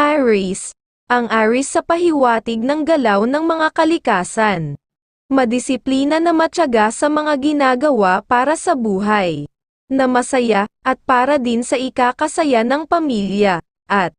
Aries. Ang Aries sa pahiwatig ng galaw ng mga kalikasan. Madisiplina na matyaga sa mga ginagawa para sa buhay. Na masaya, at para din sa ikakasaya ng pamilya, at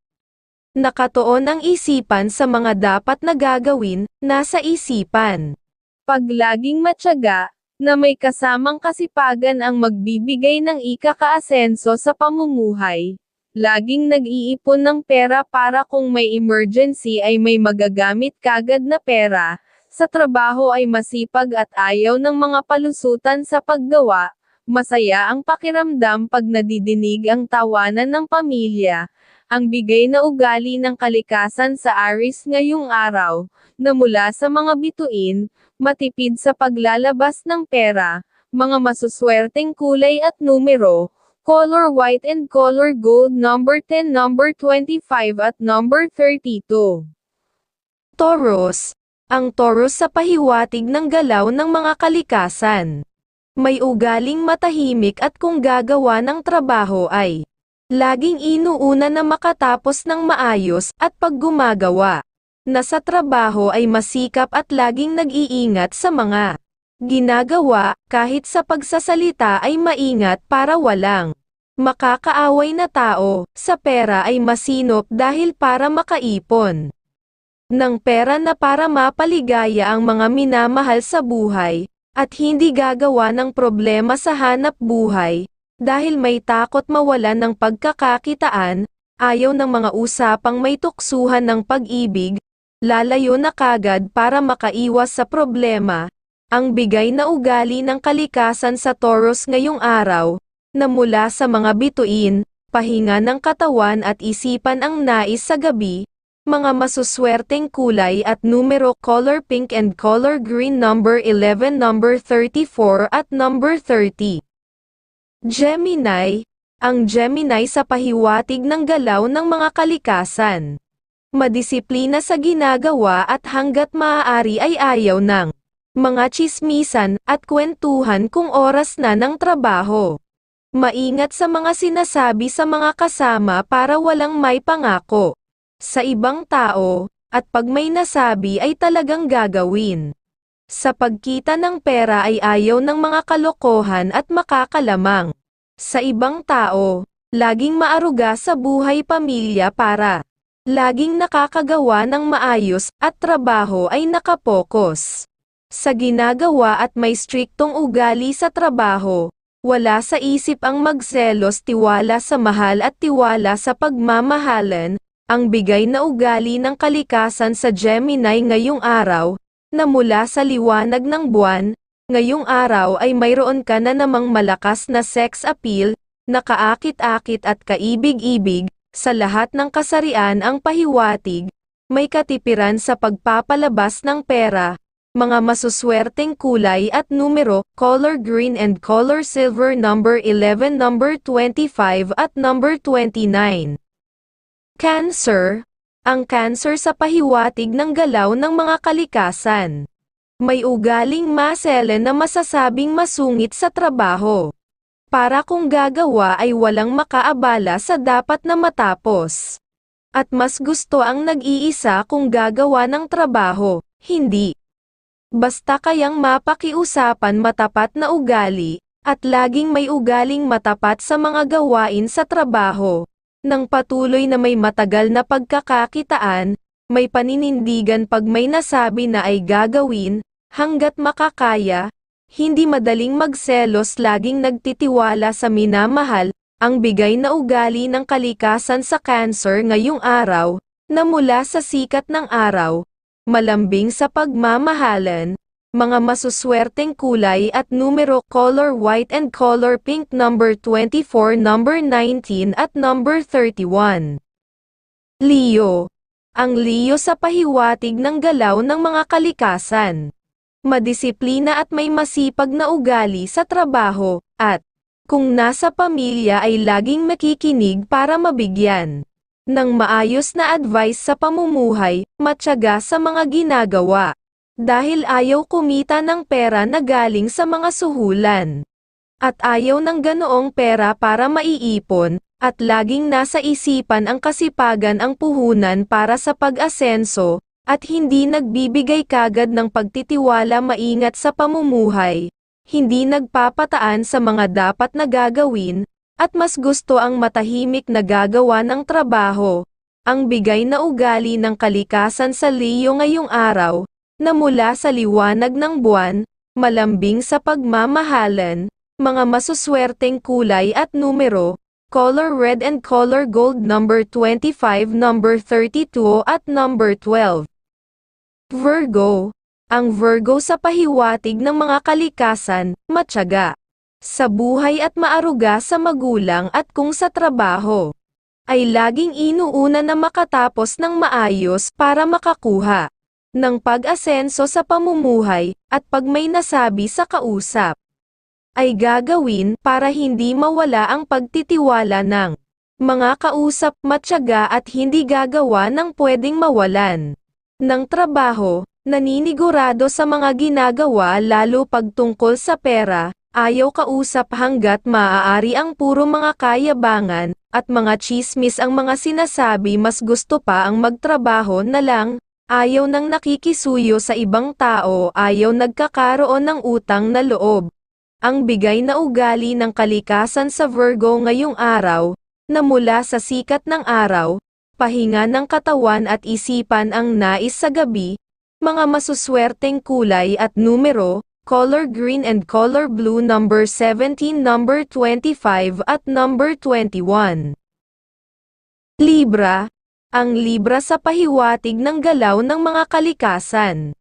nakatuon ang isipan sa mga dapat na gagawin, nasa isipan. Pag laging matyaga, na may kasamang kasipagan ang magbibigay ng ikakaasenso sa pamumuhay. Laging nag-iipon ng pera para kung may emergency ay may magagamit kagad na pera, sa trabaho ay masipag at ayaw ng mga palusutan sa paggawa, masaya ang pakiramdam pag nadidinig ang tawanan ng pamilya, ang bigay na ugali ng kalikasan sa Aris ngayong araw, na mula sa mga bituin, matipid sa paglalabas ng pera, mga masuswerteng kulay at numero, color white and color gold number 10 number 25 at number 32. Taurus. Ang Taurus sa pahiwatig ng galaw ng mga kalikasan. May ugaling matahimik at kung gagawa ng trabaho ay laging inuuna na makatapos ng maayos at pag gumagawa. Na sa trabaho ay masikap at laging nag-iingat sa mga ginagawa, kahit sa pagsasalita ay maingat para walang makakaaway na tao, sa pera ay masinop dahil para makaipon ng pera na para mapaligaya ang mga minamahal sa buhay, at hindi gagawa ng problema sa hanap buhay, dahil may takot mawalan ng pagkakakitaan, ayaw ng mga usapang may tuksuhan ng pag-ibig, lalayo na kagad para makaiwas sa problema, ang bigay na ugali ng kalikasan sa Taurus ngayong araw, na mula sa mga bituin, pahinga ng katawan at isipan ang nais sa gabi, mga masuswerteng kulay at numero color pink and color green number 11 number 34 at number 30. Gemini, ang Gemini sa pahiwatig ng galaw ng mga kalikasan. Madisiplina sa ginagawa at hanggat maaari ay ayaw ng mga chismisan at kwentuhan kung oras na ng trabaho. Maingat sa mga sinasabi sa mga kasama para walang may pangako sa ibang tao, at pag may nasabi ay talagang gagawin. Sa pagkita ng pera ay ayaw ng mga kalokohan at makakalamang. Sa ibang tao, laging maaruga sa buhay pamilya para laging nakakagawa ng maayos at trabaho ay nakapokus. Sa ginagawa at may striktong ugali sa trabaho, wala sa isip ang magselos tiwala sa mahal at tiwala sa pagmamahalan, ang bigay na ugali ng kalikasan sa Gemini ngayong araw, na mula sa liwanag ng buwan, ngayong araw ay mayroon ka na namang malakas na sex appeal, na kaakit-akit at kaibig-ibig, sa lahat ng kasarian ang pahiwatig, may katipiran sa pagpapalabas ng pera, mga masuswerteng kulay at numero, color green and color silver number 11 number 25 at number 29. Cancer, ang cancer sa pahiwatig ng galaw ng mga kalikasan. May ugaling masele na masasabing masungit sa trabaho. Para kung gagawa ay walang makaabala sa dapat na matapos. At mas gusto ang nag-iisa kung gagawa ng trabaho, hindi. Basta kayang mapakiusapan matapat na ugali, at laging may ugaling matapat sa mga gawain sa trabaho. Nang patuloy na may matagal na pagkakakitaan, may paninindigan pag may nasabi na ay gagawin, hanggat makakaya, hindi madaling magselos laging nagtitiwala sa minamahal, ang bigay na ugali ng kalikasan sa cancer ngayong araw, na mula sa sikat ng araw, malambing sa pagmamahalan, mga masuswerteng kulay at numero color white and color pink number 24 number 19 at number 31. Leo. Ang Leo sa pahiwatig ng galaw ng mga kalikasan. Madisiplina at may masipag na ugali sa trabaho, at kung nasa pamilya ay laging makikinig para mabigyan ng maayos na advice sa pamumuhay, matyaga sa mga ginagawa dahil ayaw kumita ng pera na galing sa mga suhulan. At ayaw ng ganoong pera para maiipon, at laging nasa isipan ang kasipagan ang puhunan para sa pag-asenso, at hindi nagbibigay kagad ng pagtitiwala maingat sa pamumuhay, hindi nagpapataan sa mga dapat na gagawin, at mas gusto ang matahimik na gagawa ng trabaho, ang bigay na ugali ng kalikasan sa Leo ngayong araw, na mula sa liwanag ng buwan, malambing sa pagmamahalan, mga masuswerteng kulay at numero, color red and color gold number 25 number 32 at number 12. Virgo. Ang Virgo sa pahiwatig ng mga kalikasan, matyaga. Sa buhay at maaruga sa magulang at kung sa trabaho. Ay laging inuuna na makatapos ng maayos para makakuha ng pag-asenso sa pamumuhay, at pag may nasabi sa kausap, ay gagawin para hindi mawala ang pagtitiwala ng mga kausap matyaga at hindi gagawa ng pwedeng mawalan ng trabaho, naninigurado sa mga ginagawa lalo pag tungkol sa pera, ayaw kausap hanggat maaari ang puro mga kayabangan, at mga chismis ang mga sinasabi mas gusto pa ang magtrabaho na lang, ayaw nang nakikisuyo sa ibang tao ayaw nagkakaroon ng utang na loob. Ang bigay na ugali ng kalikasan sa Virgo ngayong araw, na mula sa sikat ng araw, pahinga ng katawan at isipan ang nais sa gabi, mga masuswerteng kulay at numero, color green and color blue number 17 number 25 at number 21. Libra, ang Libra sa pahiwatig ng galaw ng mga kalikasan.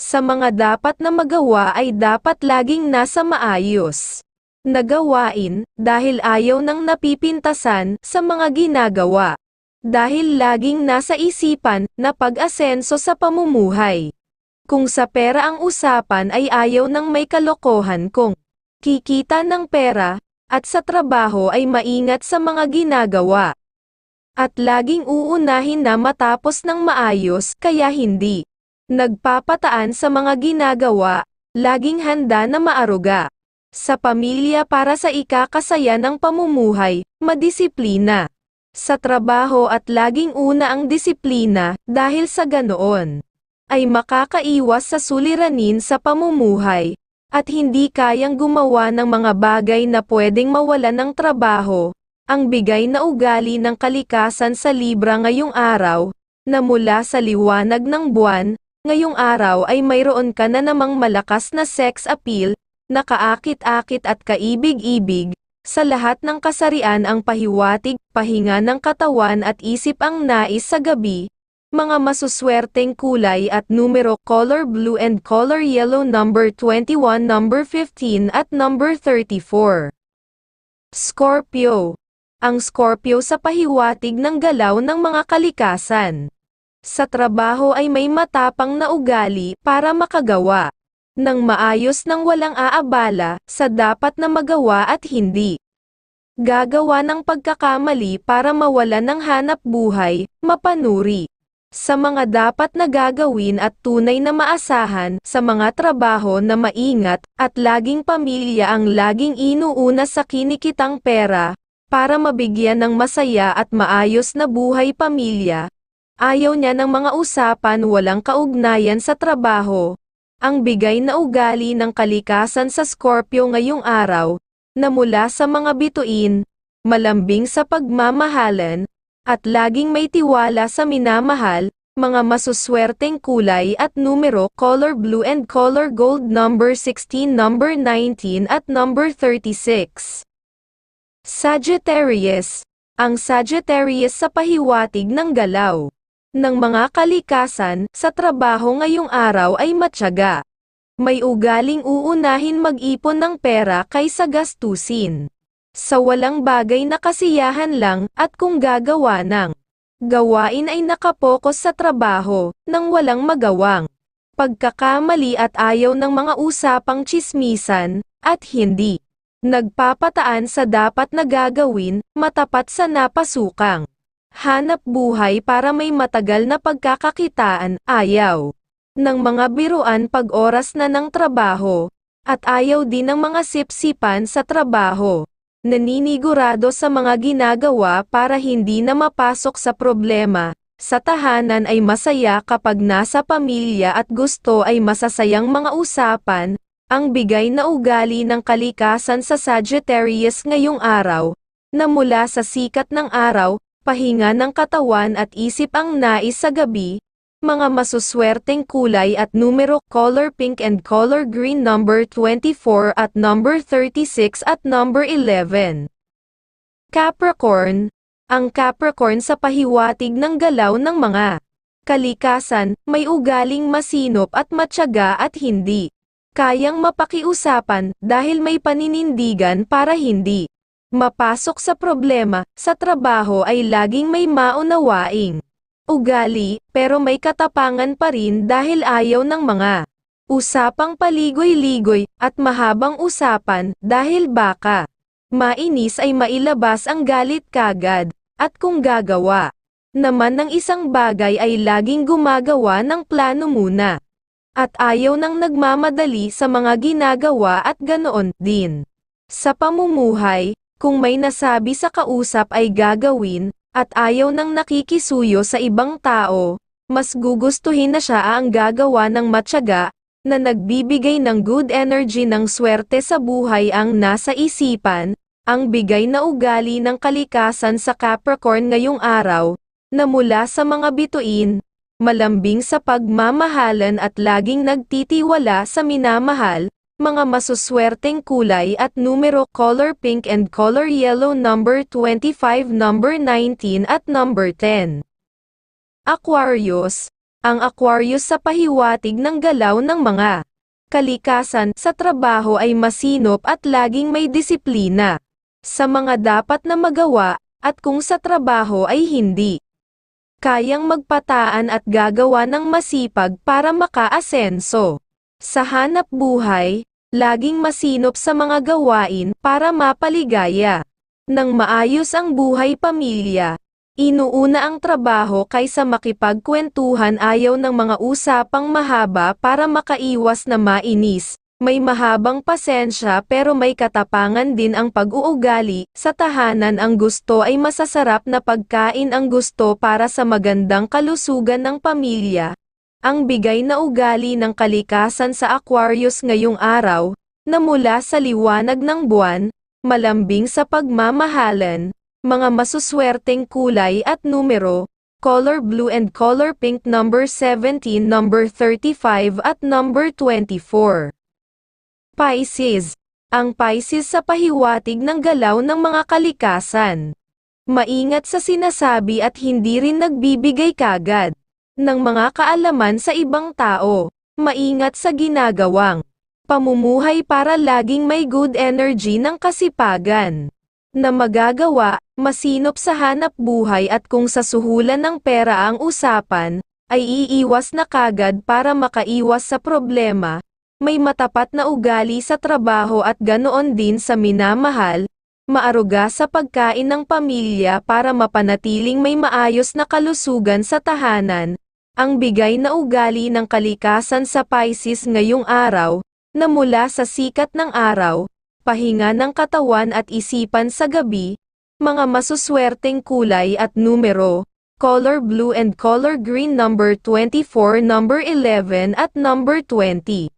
Sa mga dapat na magawa ay dapat laging nasa maayos. Nagawain, dahil ayaw nang napipintasan sa mga ginagawa. Dahil laging nasa isipan na pag-asenso sa pamumuhay. Kung sa pera ang usapan ay ayaw nang may kalokohan kung kikita ng pera, at sa trabaho ay maingat sa mga ginagawa. At laging uunahin na matapos ng maayos kaya hindi nagpapataan sa mga ginagawa, laging handa na maaruga. Sa pamilya para sa ikakasaya ng pamumuhay, madisiplina. Sa trabaho at laging una ang disiplina, dahil sa ganoon, ay makakaiwas sa suliranin sa pamumuhay, at hindi kayang gumawa ng mga bagay na pwedeng mawalan ng trabaho, ang bigay na ugali ng kalikasan sa Libra ngayong araw, na mula sa liwanag ng buwan, ngayong araw ay mayroon ka na namang malakas na sex appeal, na kaakit-akit at kaibig-ibig, sa lahat ng kasarian ang pahiwatig, pahinga ng katawan at isip ang nais sa gabi, mga masuswerteng kulay at numero color blue and color yellow number 21 number 15 at number 34. Scorpio. Ang Scorpio sa pahiwatig ng galaw ng mga kalikasan. Sa trabaho ay may matapang na ugali para makagawa ng maayos ng walang aabala sa dapat na magawa at hindi gagawa ng pagkakamali para mawala ng hanap buhay, mapanuri sa mga dapat na gagawin at tunay na maasahan sa mga trabaho na maingat at laging pamilya ang laging inuuna sa kinikitang pera para mabigyan ng masaya at maayos na buhay pamilya. Ayaw niya ng mga usapan walang kaugnayan sa trabaho. Ang bigay na ugali ng kalikasan sa Scorpio ngayong araw, na mula sa mga bituin, malambing sa pagmamahalan, at laging may tiwala sa minamahal, mga masuswerteng kulay at numero color blue and color gold number 16 number 19 at number 36. Sagittarius, ang Sagittarius sa pahiwatig ng galaw ng mga kalikasan sa trabaho ngayong araw ay matyaga. May ugaling uunahin mag-ipon ng pera kaysa gastusin. Sa walang bagay na kasiyahan lang at kung gagawa ng gawain ay nakapokus sa trabaho, nang walang magawang pagkakamali at ayaw ng mga usapang chismisan, at hindi nagpapataan sa dapat na gagawin, matapat sa napasukang hanap buhay para may matagal na pagkakakitaan, ayaw ng mga biruan pag oras na ng trabaho, at ayaw din ng mga sipsipan sa trabaho. Naninigurado sa mga ginagawa para hindi na mapasok sa problema, sa tahanan ay masaya kapag nasa pamilya at gusto ay masasayang mga usapan, ang bigay na ugali ng kalikasan sa Sagittarius ngayong araw, na mula sa sikat ng araw, pahinga ng katawan at isip ang nais sa gabi, mga masuswerteng kulay at numero color pink and color green number 24 at number 36 at number 11. Capricorn, ang Capricorn sa pahiwatig ng galaw ng mga kalikasan, may ugaling masinop at matyaga at hindi kayang mapakiusapan dahil may paninindigan para hindi mapasok sa problema, sa trabaho ay laging may maunawaing ugali, pero may katapangan pa rin dahil ayaw ng mga usapang paligoy-ligoy at mahabang usapan dahil baka mainis ay mailabas ang galit kagad, at kung gagawa naman ng isang bagay ay laging gumagawa ng plano muna. At ayaw nang nagmamadali sa mga ginagawa at ganoon din. Sa pamumuhay, kung may nasabi sa kausap ay gagawin, at ayaw nang nakikisuyo sa ibang tao, mas gugustuhin na siya ang gagawa ng matyaga, na nagbibigay ng good energy ng swerte sa buhay ang nasa isipan, ang bigay na ugali ng kalikasan sa Capricorn ngayong araw, na mula sa mga bituin, malambing sa pagmamahalan at laging nagtitiwala sa minamahal, mga masuswerteng kulay at numero color pink and color yellow number 25 number 19 at number 10. Aquarius, ang Aquarius sa pahiwatig ng galaw ng mga kalikasan sa trabaho ay masinop at laging may disiplina sa mga dapat na magawa, at kung sa trabaho ay hindi kayang magpataan at gagawa ng masipag para makaasenso. Sa hanap buhay, laging masinop sa mga gawain para mapaligaya. Nang maayos ang buhay pamilya, inuuna ang trabaho kaysa makipagkwentuhan ayaw ng mga usapang mahaba para makaiwas na mainis. May mahabang pasensya pero may katapangan din ang pag-uugali, sa tahanan ang gusto ay masasarap na pagkain ang gusto para sa magandang kalusugan ng pamilya, ang bigay na ugali ng kalikasan sa Aquarius ngayong araw, na mula sa liwanag ng buwan, malambing sa pagmamahalan, mga masuswerteng kulay at numero, color blue and color pink number 17 number 35 at number 24. Pisces, ang Pisces sa pahiwatig ng galaw ng mga kalikasan. Maingat sa sinasabi at hindi rin nagbibigay kagad ng mga kaalaman sa ibang tao. Maingat sa ginagawang pamumuhay para laging may good energy ng kasipagan na magagawa, masinop sa hanap buhay at kung sa suhulan ng pera ang usapan, ay iiwas na kagad para makaiwas sa problema, may matapat na ugali sa trabaho at ganoon din sa minamahal, maaruga sa pagkain ng pamilya para mapanatiling may maayos na kalusugan sa tahanan, ang bigay na ugali ng kalikasan sa Pisces ngayong araw, na mula sa sikat ng araw, pahinga ng katawan at isipan sa gabi, mga masuswerteng kulay at numero, color blue and color green number 24 number 11 at number 20.